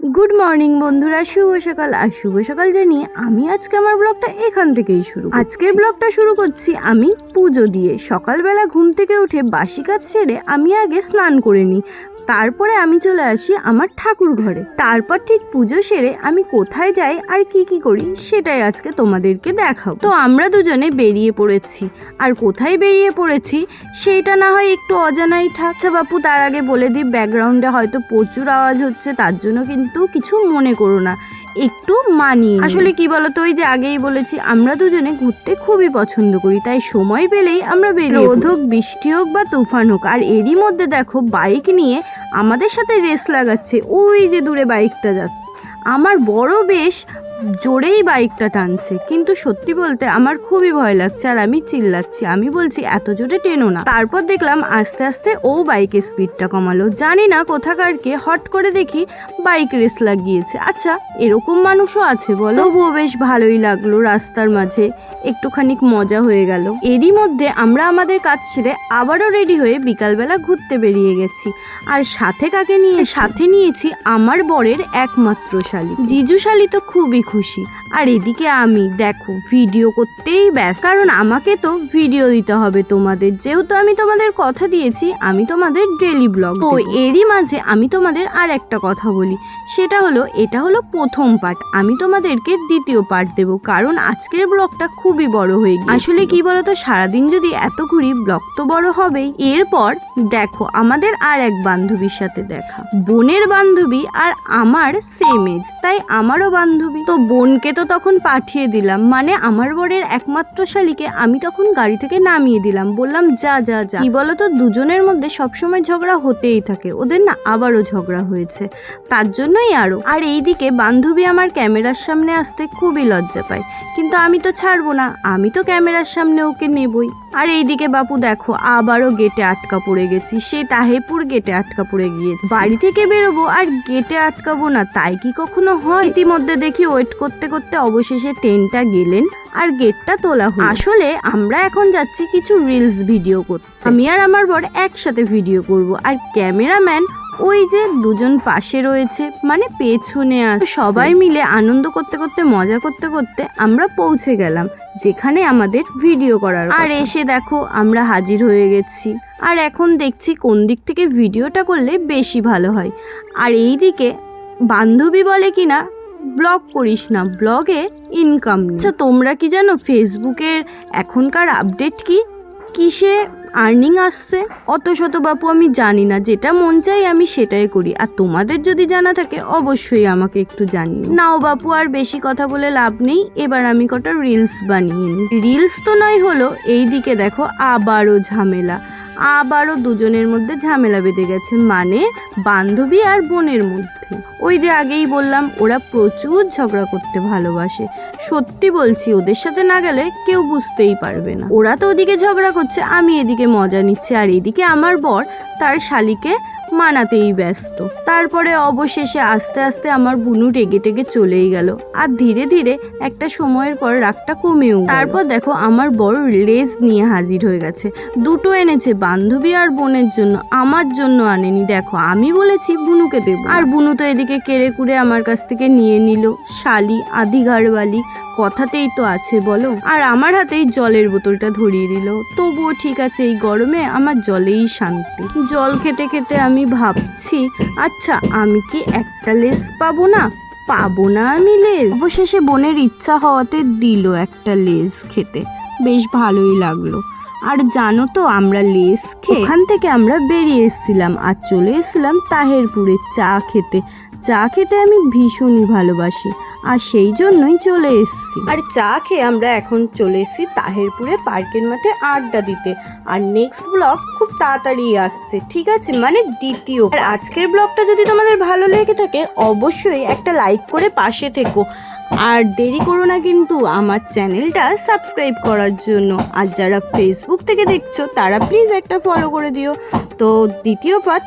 Good morning বন্ধুরা। শুভ সকাল আর শুভ সকাল জানিয়ে আমি আজকে আমার ব্লগটা এখান থেকেই শুরু আজকের ব্লগটা শুরু করছি আমি পুজো দিয়ে। সকালবেলা ঘুম থেকে উঠে বাসি কাজ সেরে আমি আগে স্নান করে নিই। তারপরে আমি চলে আসি আমার ঠাকুর ঘরে। তারপর ঠিক পুজো সেরে আমি কোথায় যাই আর কি কি করি সেটাই আজকে তোমাদেরকে দেখাবো। তো আমরা দুজনে বেরিয়ে পড়েছি। আর কোথায় বেরিয়ে পড়েছি সেইটা না হয় একটু অজানাই থাকছে বাপু, তার আগে বলে দিই ব্যাকগ্রাউন্ডে হয়তো প্রচুর আওয়াজ হচ্ছে, তার জন্য কিন্তু কিছু মনে করো না একটু মানিয়ে। আসলে কি বলতো ওই যে আগেই বলেছি আমরা দুজনে ঘুরতে খুবই পছন্দ করি তাই সময় পেলেই আমরা বেরিয়ে রোদ হোক বৃষ্টি হোক বা তুফান হোক আর এরই মধ্যে দেখো বাইক নিয়ে আমাদের সাথে রেস লাগাচ্ছে ওই যে দূরে বাইকটা যাচ্ছে আমার বড় বেশ জোরেই বাইকটা টানছে। কিন্তু সত্যি বলতে আমার খুবই ভয় লাগছে আর আমি চিল্লাচ্ছি। আমি বলছি, এত জোরে টেনো না। তারপর দেখলাম আস্তে আস্তে ও বাইকের স্পিডটা কমালো। জানি না কোথাকার কে, হট করে দেখি বাইক রেস লাগিয়েছে। আচ্ছা এরকম মানুষও আছে বলো? তবুও বেশ ভালোই লাগল রাস্তার মাঝে। একটুখানি মজা হয়ে গেল। এরই মধ্যে আমরা আমাদের কাজ ছেড়ে আবারও রেডি হয়ে বিকালবেলা ঘুরতে বেরিয়ে গেছি। আর সাথে কাকে নিয়ে, সাথে নিয়েছি আমার বরের একমাত্র শালি। জিজু শালি তো খুবই খুশি। আর এদিকে আমি দেখো ভিডিও করতেই ব্যস্ত। কারণ আমাকে তো ভিডিও দিতে হবে তোমাদের। যেহেতু আমি তোমাদের কথা দিয়েছি আমি তোমাদের ডেলি ব্লগ তো এরই মাঝে আমি তোমাদের আর একটা কথা বলি। সেটা হলো এটা হলো প্রথম পার্ট আমি তোমাদেরকে দ্বিতীয় পার্ট দেব। কারণ আজকের ব্লগটা খুবই বড় হয়ে গিয়েছে আসলে কি বলতো সারাদিন যদি এত ঘুরি ব্লগ তো বড় হবেই। এরপর দেখো আমাদের আর এক বান্ধবীর সাথে দেখা। বোনের বান্ধবী আর আমার সেম এজ তাই আমারও বান্ধবী। তো বোনকে তো তখন পাঠিয়ে দিলাম। মানে আমার বরের একমাত্র শালিকে আমি তখন গাড়ি থেকে নামিয়ে দিলাম। বললাম, যা যা যা। কি বলতো, দুজনের মধ্যে সবসময় ঝগড়া হতেই থাকে। ওদের না আবারও ঝগড়া হয়েছে। তার জন্যই আরও। আর এইদিকে বান্ধবী আমার ক্যামেরার সামনে আসতে খুবই লজ্জা পায়। কিন্তু আমি তো ছাড়বো না। আমি তো ক্যামেরার সামনে ওকে নেবই। আর এইদিকে বাপু দেখো, আবারও গেটে আটকা পড়ে গেছি। সেই তাহেপুর গেটে আটকা পড়ে গিয়েছি। বাড়ি থেকে বেরোবো আর গেটে আটকাবো না, তাই কি কখনো হয়? ইতিমধ্যে দেখি ওয়েট করতে করতে অবশেষে ট্রেনটা গেলেন আর গেটটা তোলা হলো। আসলে আমরা এখন যাচ্ছি কিছু রিলস ভিডিও করতে। আমি আর আমার বর একসাথে ভিডিও করব। আর ক্যামেরাম্যান ওই যে দুজন পাশে রয়েছে মানে পেছনে আস সবাই মিলে আনন্দ করতে করতে, মজা করতে করতে আমরা পৌঁছে গেলাম, যেখানে আমাদের ভিডিও করার আর এসে দেখো, আমরা হাজির হয়ে গেছি। আর এখন দেখছি কোন দিক থেকে ভিডিওটা করলে বেশি ভালো হয়। আর এই দিকে বান্ধবী বলে কিনা, ব্লগ করিস না, ব্লগে ইনকাম আচ্ছা তোমরা কি জানো ফেসবুকের এখনকার আপডেট কি? কিসে আর্নিং আসছে? অত শত বাপু, আমি জানি না। যেটা মন চাই আমি সেটাই করি। আর তোমাদের যদি জানা থাকে, অবশ্যই আমাকে একটু জানিও। নাও বাপু, আর বেশি কথা বলে লাভ নেই। এবার আমি কটা রিলস বানিয়ে নিই। রিলস তো নয় হলো এই দিকে দেখো, আবারও ঝামেলা। আবারও দুজনের মধ্যে ঝামেলা বেঁধে গেছে মানে বান্ধবী আর বোনের মধ্যে। ওই যে আগেই বললাম, ওরা প্রচুর ঝগড়া করতে ভালোবাসে। সত্যি বলছি, ওদের সাথে না গেলে কেউ বুঝতেই পারবে না। ওরা তো ওদিকে ঝগড়া করছে, আমি এদিকে মজা নিচ্ছি, আর এদিকে আমার বর তার শালিকে মানাতেই ব্যস্ত। তারপরে অবশেষে আস্তে আস্তে আমার বুনু টেগে টেগে চলেই গেল। আর ধীরে ধীরে একটা সময়ের পর রাগটা কমেও তারপর দেখো আমার বড় লেজ নিয়ে হাজির হয়ে গেছে। দুটো এনেছে বান্ধবী আর বোনের জন্য, আমার জন্য আনেনি। দেখো, আমি বলেছি বুনুকে দেবো। আর বুনু তো এদিকে কেড়ে কুড়ে আমার কাছ থেকে নিয়ে নিল। শালি আধি ঘাড়বালি কথাতেই তো আছে বলো। আর আমার হাতেই জলের বোতলটা ধরিয়ে দিল। তবুও ঠিক আছে, এই গরমে আমার জলেই শান্তি। জল খেতে খেতে আমি ভাবছি আচ্ছা আমি কি একটা লেস পাবো না? পাবো না আমি লেস। অবশেষে বোনের ইচ্ছা হওয়াতে দিল একটা লেস খেতে। বেশ ভালোই লাগল। আর জানো তো, আমরা লেস খেয়ে ওখান থেকে আমরা বেরিয়ে এসেছিলাম আর চলে এসেছিলাম তাহেরপুরে চা খেতে। চা খেতে আমি ভীষণই ভালোবাসি, আর সেই জন্যই চলে এসেছি। আর চা খেয়ে আমরা এখন চলে এসেছি তাহেরপুরে পার্কের মাঠে আড্ডা দিতে। আর নেক্সট ব্লগ খুব তাড়াতাড়ি আসছে, ঠিক আছে? মানে দ্বিতীয়। আর আজকের ব্লগটা যদি তোমাদের ভালো লেগে থাকে, অবশ্যই একটা লাইক করে পাশে থেকো। আর দেরি করো না কিন্তু আমার চ্যানেলটা সাবস্ক্রাইব করার জন্য। আর যারা ফেসবুক থেকে দেখছ, তারা প্লিজ একটা ফলো করে দিও। তো দ্বিতীয় পার্ট